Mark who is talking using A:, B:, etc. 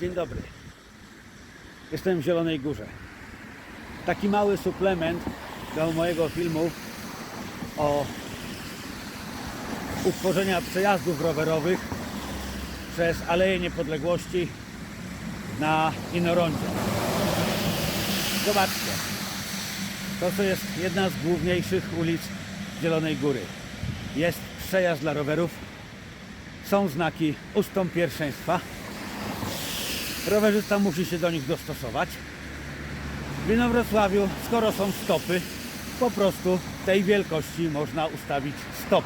A: Dzień dobry. Jestem w Zielonej Górze. Taki mały suplement do mojego filmu o utworzenia przejazdów rowerowych przez Aleję Niepodległości na Inorondzie. Zobaczcie. To co jest jedna z główniejszych ulic Zielonej Góry. Jest przejazd dla rowerów. Są znaki ustąp pierwszeństwa. Rowerzysta musi się do nich dostosować. W Inowrocławiu, skoro są stopy, po prostu tej wielkości można ustawić stop.